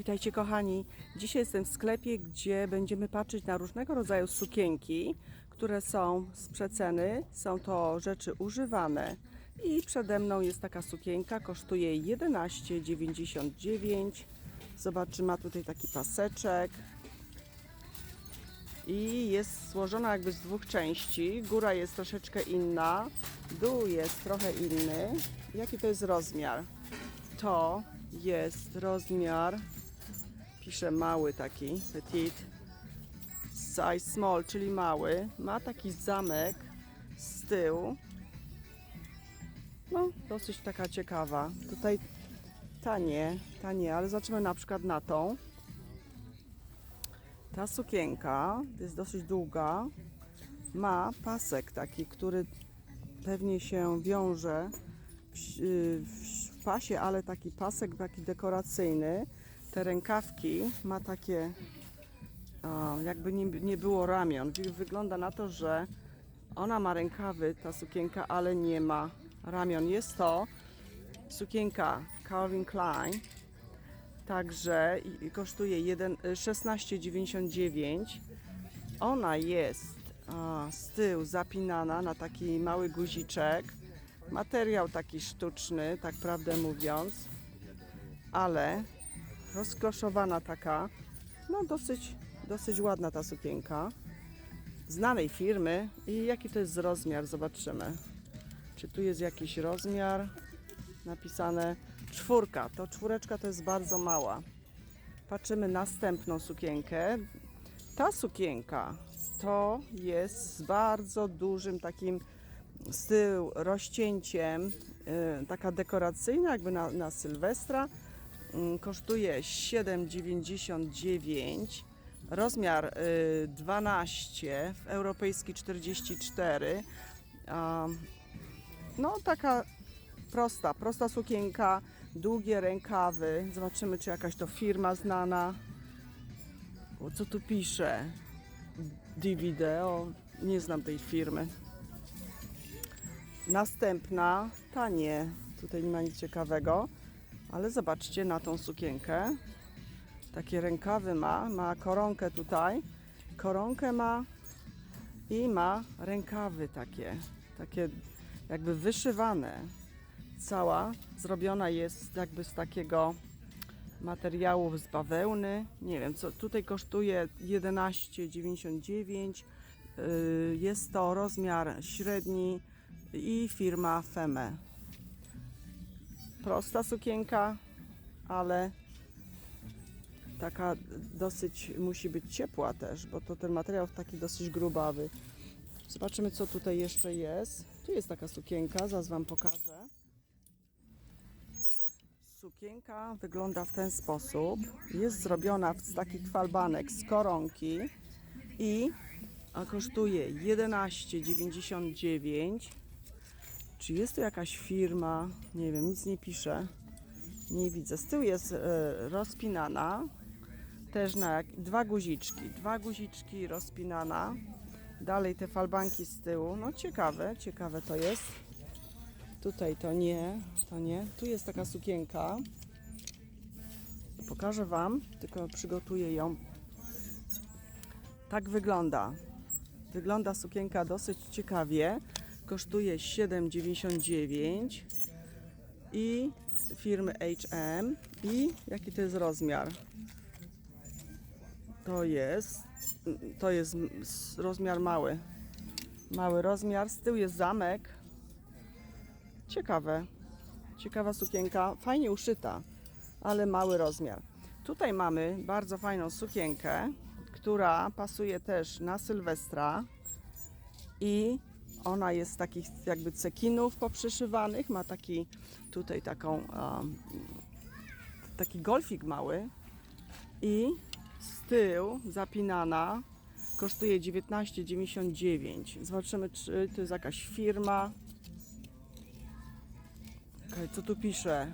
Witajcie kochani. Dzisiaj jestem w sklepie, gdzie będziemy patrzeć na różnego rodzaju sukienki, które są z przeceny. Są to rzeczy używane. I przede mną jest taka sukienka, kosztuje 11,99. Zobaczymy, ma tutaj taki paseczek. I jest złożona jakby z dwóch części. Góra jest troszeczkę inna, dół jest trochę inny. Jaki to jest rozmiar? To jest rozmiar, pisze mały taki, petit, size small, czyli mały. Ma taki zamek z tyłu. No, dosyć taka ciekawa. Tutaj ta nie, ta nie, ale zobaczymy na przykład na tą. Ta sukienka jest dosyć długa. Ma pasek taki, który pewnie się wiąże w, w, w pasie, ale taki pasek taki dekoracyjny. Te rękawki ma takie, a, jakby nie, nie było ramion. Wy- Wygląda na to, że ona ma rękawy, ta sukienka, ale nie ma ramion. Jest to sukienka Calvin Klein. Także kosztuje jeden- y, 16,99. Ona jest z tyłu zapinana na taki mały guziczek. Materiał taki sztuczny, tak prawdę mówiąc, ale rozkloszowana taka, no dosyć, dosyć ładna ta sukienka. Znanej firmy i jaki to jest rozmiar, zobaczymy. Czy tu jest jakiś rozmiar napisane czwórka, to czwóreczka to jest bardzo mała. Patrzymy następną sukienkę. Ta sukienka to jest z bardzo dużym takim z tyłu rozcięciem, y, taka dekoracyjna, jakby na, na Sylwestra. Mm, Kosztuje 7,99. Rozmiar y, 12, w europejski 44. A, No taka prosta, prosta sukienka, długie rękawy. Zobaczymy, czy jakaś to firma znana. O, co tu pisze? DVD, o, nie znam tej firmy. Następna, ta nie, tutaj nie ma nic ciekawego, ale zobaczcie na tą sukienkę. Takie rękawy ma, ma koronkę tutaj, koronkę ma i ma rękawy takie, takie jakby wyszywane. Cała zrobiona jest jakby z takiego materiału z bawełny. Nie wiem, co tutaj kosztuje 11,99. Yy, Jest to rozmiar średni i firma Feme. Prosta sukienka, ale taka dosyć musi być ciepła też, bo to ten materiał taki dosyć grubawy. Zobaczymy, co tutaj jeszcze jest. Tu jest taka sukienka, zaraz Wam pokażę. Sukienka wygląda w ten sposób. Jest zrobiona z takich falbanek z koronki i a kosztuje 11,99. Czy jest to jakaś firma? Nie wiem, nic nie pisze. Nie widzę. Z tyłu jest e, rozpinana. Też na dwa guziczki. Dwa guziczki rozpinana. Dalej te falbanki z tyłu. No ciekawe, ciekawe to jest. Tutaj to nie, to nie. Tu jest taka sukienka. Pokażę Wam, tylko przygotuję ją. Tak wygląda. Wygląda sukienka dosyć ciekawie. Kosztuje 7,99 i firmy H&M. I jaki to jest rozmiar? To jest, to jest rozmiar mały. Mały rozmiar. Z tyłu jest zamek. Ciekawe. Ciekawa sukienka, fajnie uszyta, ale mały rozmiar. Tutaj mamy bardzo fajną sukienkę, która pasuje też na Sylwestra i ona jest z takich jakby cekinów poprzyszywanych, ma taki tutaj taką um, taki golfik mały i z tyłu zapinana kosztuje 19,99. Zobaczymy czy to jest jakaś firma. Okej, co tu pisze?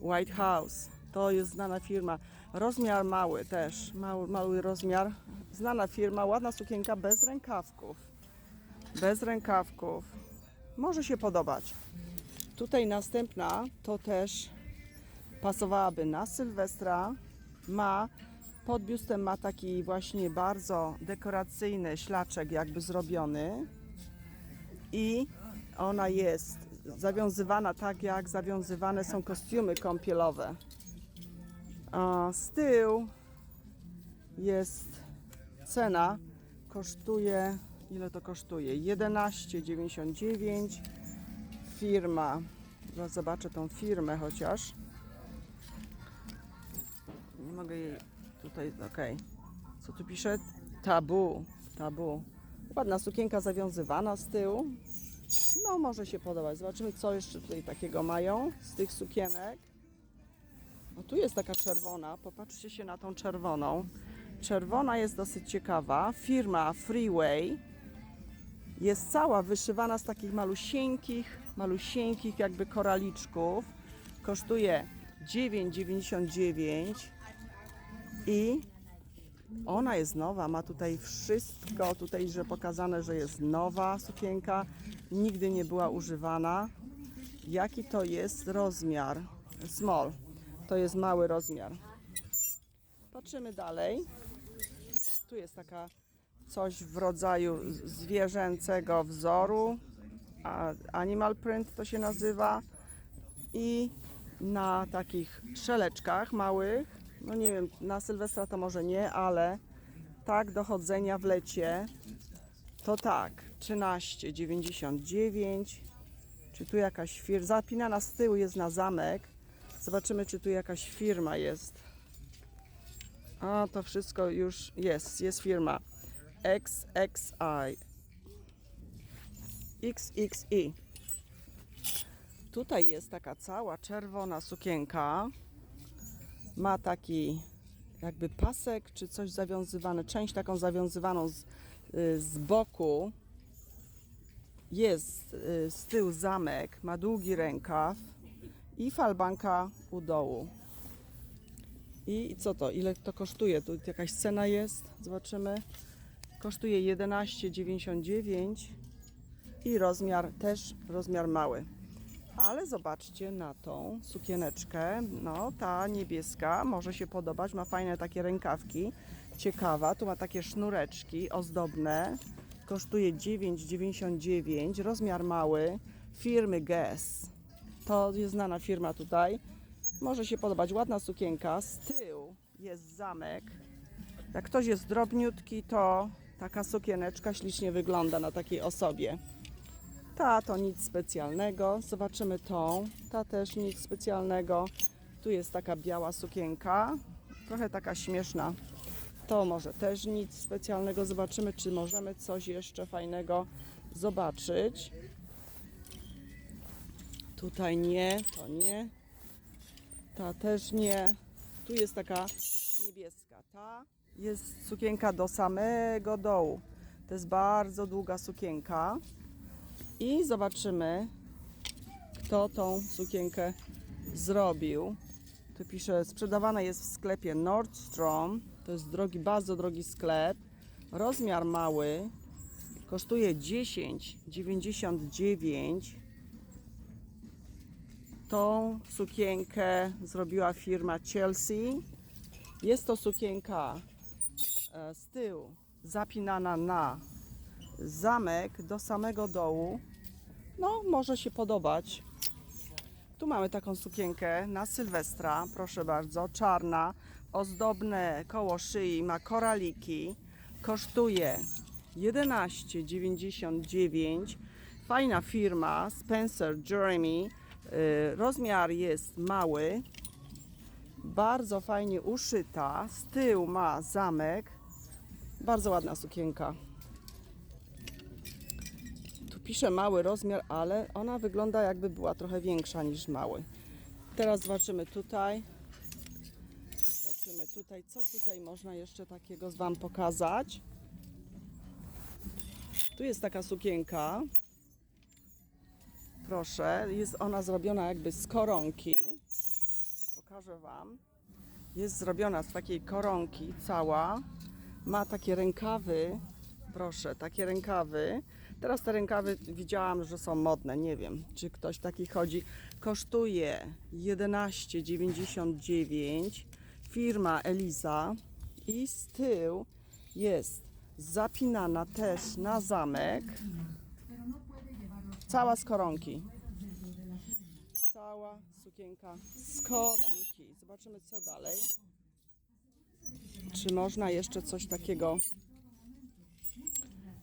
White House. To jest znana firma. Rozmiar mały też. Mały, mały rozmiar. Znana firma. Ładna sukienka bez rękawków. Bez rękawków. Może się podobać. Tutaj następna to też pasowałaby na Sylwestra. Ma pod biustem ma taki właśnie bardzo dekoracyjny ślaczek jakby zrobiony i ona jest zawiązywana tak jak zawiązywane są kostiumy kąpielowe. A z tyłu jest cena kosztuje ile to kosztuje? 11,99 firma. Zaraz zobaczę tą firmę chociaż. Nie mogę jej tutaj okej. Co tu pisze? Tabu. Tabu. Ładna sukienka zawiązywana z tyłu. No może się podobać. Zobaczymy co jeszcze tutaj takiego mają z tych sukienek. No tu jest taka czerwona, popatrzcie się na tą czerwoną. Czerwona jest dosyć ciekawa. Firma Freeway jest cała wyszywana z takich malusieńkich, malusieńkich jakby koraliczków. Kosztuje 9,99 i ona jest nowa, ma tutaj wszystko, tutaj że pokazane, że jest nowa sukienka, nigdy nie była używana. Jaki to jest rozmiar? Small. To jest mały rozmiar. Patrzymy dalej. Tu jest taka coś w rodzaju zwierzęcego wzoru. Animal print to się nazywa. I na takich szeleczkach małych, no nie wiem, na Sylwestra to może nie, ale tak do chodzenia w lecie to tak, 13,99. Czy tu jakaś firma, zapinana z tyłu jest na zamek. Zobaczymy, czy tu jakaś firma jest. A, to wszystko już jest. Jest firma XXI. XXI. Tutaj jest taka cała czerwona sukienka. Ma taki jakby pasek, czy coś zawiązywane, część taką zawiązywaną z, y, z boku. Jest y, z tyłu zamek, ma długi rękaw i falbanka u dołu. I co to? Ile to kosztuje? Tu jakaś cena jest? Zobaczymy. Kosztuje 11,99 i rozmiar też rozmiar mały. Ale zobaczcie na tą sukieneczkę. No, ta niebieska może się podobać. Ma fajne takie rękawki. Ciekawa. Tu ma takie sznureczki ozdobne. Kosztuje 9,99. Rozmiar mały. Firmy Guess. To jest znana firma tutaj. Może się podobać. Ładna sukienka. Z tyłu jest zamek. Jak ktoś jest drobniutki, to taka sukieneczka ślicznie wygląda na takiej osobie. Ta to nic specjalnego. Zobaczymy tą. Ta też nic specjalnego. Tu jest taka biała sukienka. Trochę taka śmieszna. To może też nic specjalnego. Zobaczymy, czy możemy coś jeszcze fajnego zobaczyć. Tutaj nie, to nie. Ta też nie. Tu jest taka niebieska. Ta jest sukienka do samego dołu. To jest bardzo długa sukienka. I zobaczymy, kto tą sukienkę zrobił. Tu pisze, sprzedawana jest w sklepie Nordstrom. To jest drogi, bardzo drogi sklep. Rozmiar mały. Kosztuje 10,99. Tą sukienkę zrobiła firma Chelsea. Jest to sukienka z tyłu zapinana na zamek do samego dołu. No, może się podobać. Tu mamy taką sukienkę na Sylwestra, proszę bardzo, czarna, ozdobne koło szyi, ma koraliki. Kosztuje 11,99. Fajna firma, Spencer Jeremy. Y, Rozmiar jest mały, bardzo fajnie uszyta. Z tyłu ma zamek. Bardzo ładna sukienka. Tu pisze mały rozmiar, ale ona wygląda jakby była trochę większa niż mały. Teraz zobaczymy tutaj. Zobaczymy tutaj, co tutaj można jeszcze takiego Wam pokazać. Tu jest taka sukienka. Proszę, jest ona zrobiona jakby z koronki. Pokażę Wam. Jest zrobiona z takiej koronki cała. Ma takie rękawy. Proszę, takie rękawy. Teraz te rękawy widziałam, że są modne. Nie wiem, czy ktoś taki chodzi. Kosztuje 11,99. firma Eliza i z tyłu jest zapinana też na zamek. Cała z koronki. Cała sukienka z koronki. Zobaczymy co dalej. Czy można jeszcze coś takiego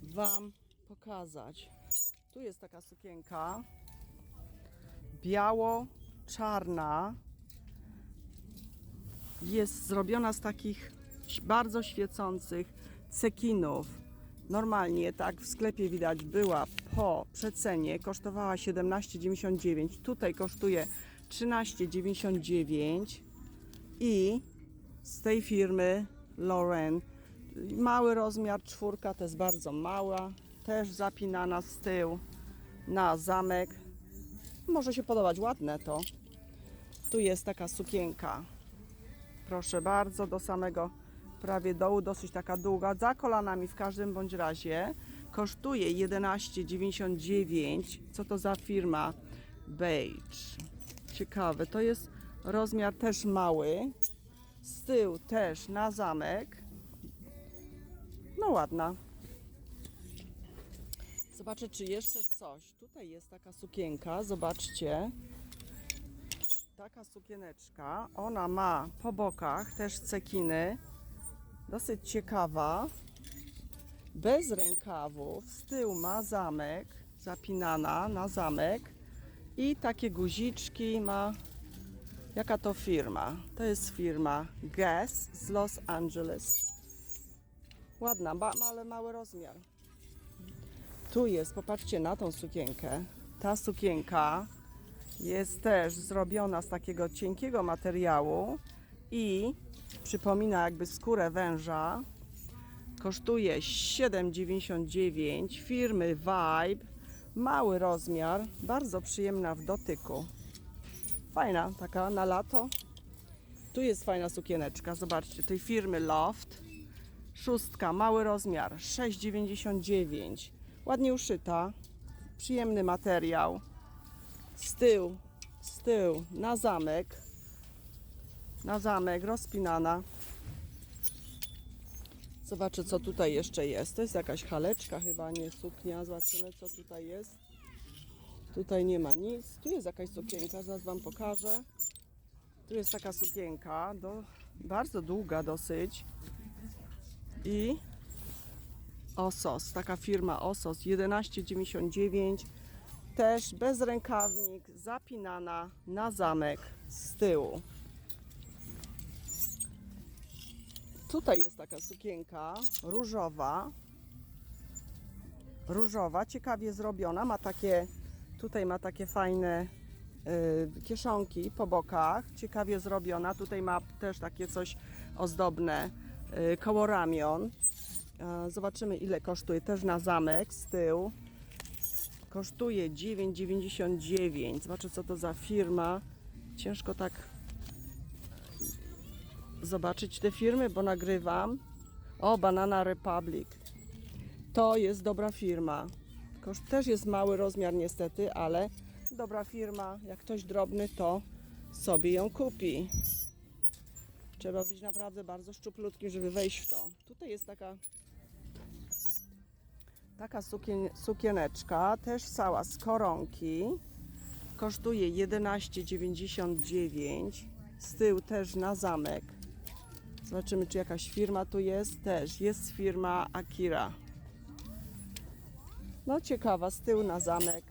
Wam pokazać? Tu jest taka sukienka biało-czarna. Jest zrobiona z takich bardzo świecących cekinów. Normalnie, tak w sklepie widać, była po przecenie, kosztowała 17,99. Tutaj kosztuje 13,99 i z tej firmy Lauren. Mały rozmiar, czwórka to jest bardzo mała, też zapinana z tyłu na zamek. Może się podobać, ładne to. Tu jest taka sukienka. Proszę bardzo, do samego prawie dołu, dosyć taka długa, za kolanami w każdym bądź razie. Kosztuje 11,99. Co to za firma? Beige. Ciekawe, to jest rozmiar też mały. Z tyłu też na zamek. No ładna. Zobaczę, czy jeszcze coś. Tutaj jest taka sukienka, zobaczcie. Taka sukieneczka. Ona ma po bokach też cekiny. Dosyć ciekawa. Bez rękawów. Z tyłu ma zamek, zapinana na zamek. I takie guziczki ma. Jaka to firma? To jest firma Guess z Los Angeles. Ładna, ba- ale mały rozmiar. Tu jest, popatrzcie na tą sukienkę. Ta sukienka jest też zrobiona z takiego cienkiego materiału i przypomina jakby skórę węża. Kosztuje 7,99 firmy Vibe. Mały rozmiar, bardzo przyjemna w dotyku. Fajna, taka na lato. Tu jest fajna sukieneczka, zobaczcie, tej firmy Loft. Szóstka, mały rozmiar, 6,99. Ładnie uszyta, przyjemny materiał. Z tyłu, z tyłu, na zamek. Na zamek, rozpinana. Zobaczę, co tutaj jeszcze jest. To jest jakaś haleczka chyba, nie suknia. Zobaczymy, co tutaj jest. Tutaj nie ma nic. Tu jest jakaś sukienka, zaraz Wam pokażę. Tu jest taka sukienka, do, bardzo długa dosyć. I Osos, taka firma Osos 11,99 też bez rękawnik, zapinana na zamek z tyłu. Tutaj jest taka sukienka różowa. Różowa, ciekawie zrobiona, ma takie tutaj ma takie fajne y, kieszonki po bokach, ciekawie zrobiona. Tutaj ma też takie coś ozdobne y, koło ramion. Zobaczymy ile kosztuje. Też na zamek z tyłu. Kosztuje 9,99. Zobaczę co to za firma. Ciężko tak zobaczyć te firmy, bo nagrywam. O, Banana Republic. To jest dobra firma. Koszt też jest mały rozmiar niestety, ale dobra firma. Jak ktoś drobny, to sobie ją kupi. Trzeba być naprawdę bardzo szczuplutkim, żeby wejść w to. Tutaj jest taka taka sukien, sukieneczka, też cała z koronki. Kosztuje 11,99. Z tyłu też na zamek. Zobaczymy, czy jakaś firma tu jest. Też jest firma Akira. No ciekawa, z tyłu na zamek.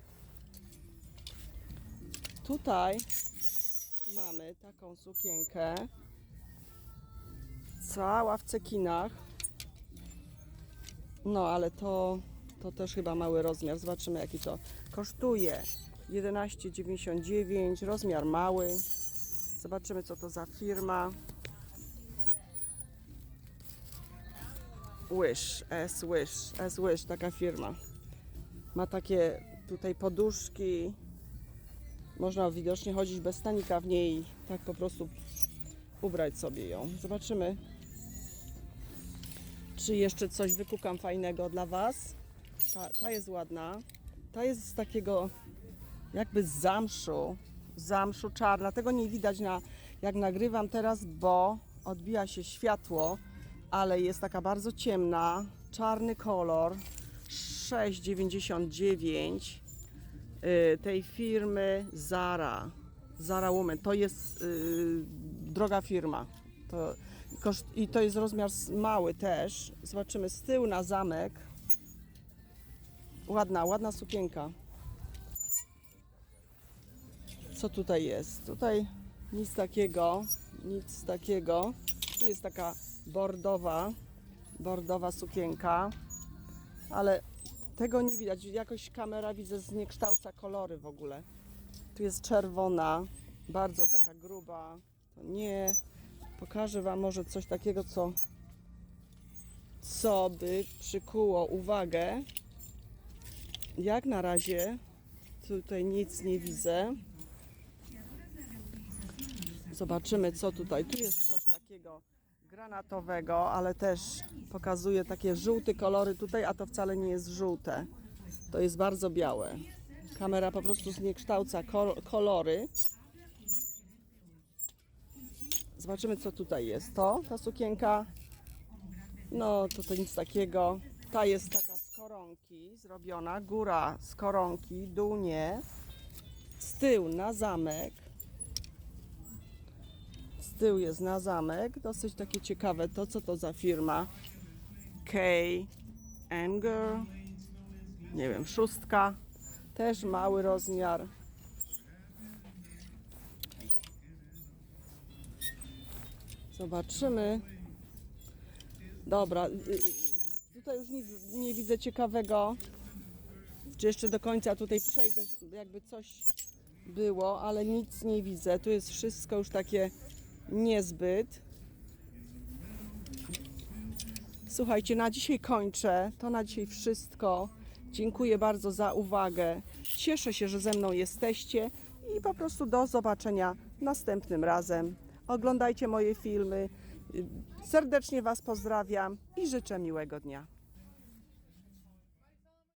Tutaj mamy taką sukienkę. Cała w cekinach. No ale to, to też chyba mały rozmiar. Zobaczymy jaki to kosztuje. 11,99, rozmiar mały. Zobaczymy co to za firma. Wish, S Wish, S Wish, taka firma. Ma takie tutaj poduszki. Można widocznie chodzić bez stanika w niej, tak po prostu ubrać sobie ją. Zobaczymy, czy jeszcze coś wykukam fajnego dla Was. Ta, ta jest ładna. Ta jest z takiego jakby z zamszu. Zamszu czarna. Tego nie widać na, jak nagrywam teraz, bo odbija się światło, ale jest taka bardzo ciemna, czarny kolor, 6,99 y, tej firmy Zara. Zara Woman. To jest y, droga firma. To, koszt, I to jest rozmiar mały też. Zobaczymy z tyłu na zamek. Ładna, ładna sukienka. Co tutaj jest? Tutaj nic takiego, nic takiego. Tu jest taka bordowa, bordowa sukienka, ale tego nie widać. Jakoś kamera widzę zniekształca kolory w ogóle. Tu jest czerwona, bardzo taka gruba. To nie. Pokażę Wam może coś takiego, co, co by przykuło uwagę. Jak na razie tutaj nic nie widzę. Zobaczymy, co tutaj. Tu jest coś takiego granatowego, ale też pokazuje takie żółte kolory tutaj, a to wcale nie jest żółte. To jest bardzo białe. Kamera po prostu zniekształca kol- kolory. Zobaczymy, co tutaj jest. To, ta sukienka, no to to nic takiego. Ta jest taka z koronki zrobiona, góra z koronki, dół nie. Z tyłu na zamek. Z tyłu jest na zamek. Dosyć takie ciekawe to, co to za firma. K. Anger. Nie wiem, szóstka. Też mały rozmiar. Zobaczymy. Dobra, y, y, tutaj już nic nie widzę ciekawego. Czy jeszcze do końca tutaj przejdę, jakby coś było, ale nic nie widzę. Tu jest wszystko już takie niezbyt. Słuchajcie, na dzisiaj kończę. To na dzisiaj wszystko. Dziękuję bardzo za uwagę. Cieszę się, że ze mną jesteście i po prostu do zobaczenia następnym razem. Oglądajcie moje filmy. Serdecznie Was pozdrawiam i życzę miłego dnia.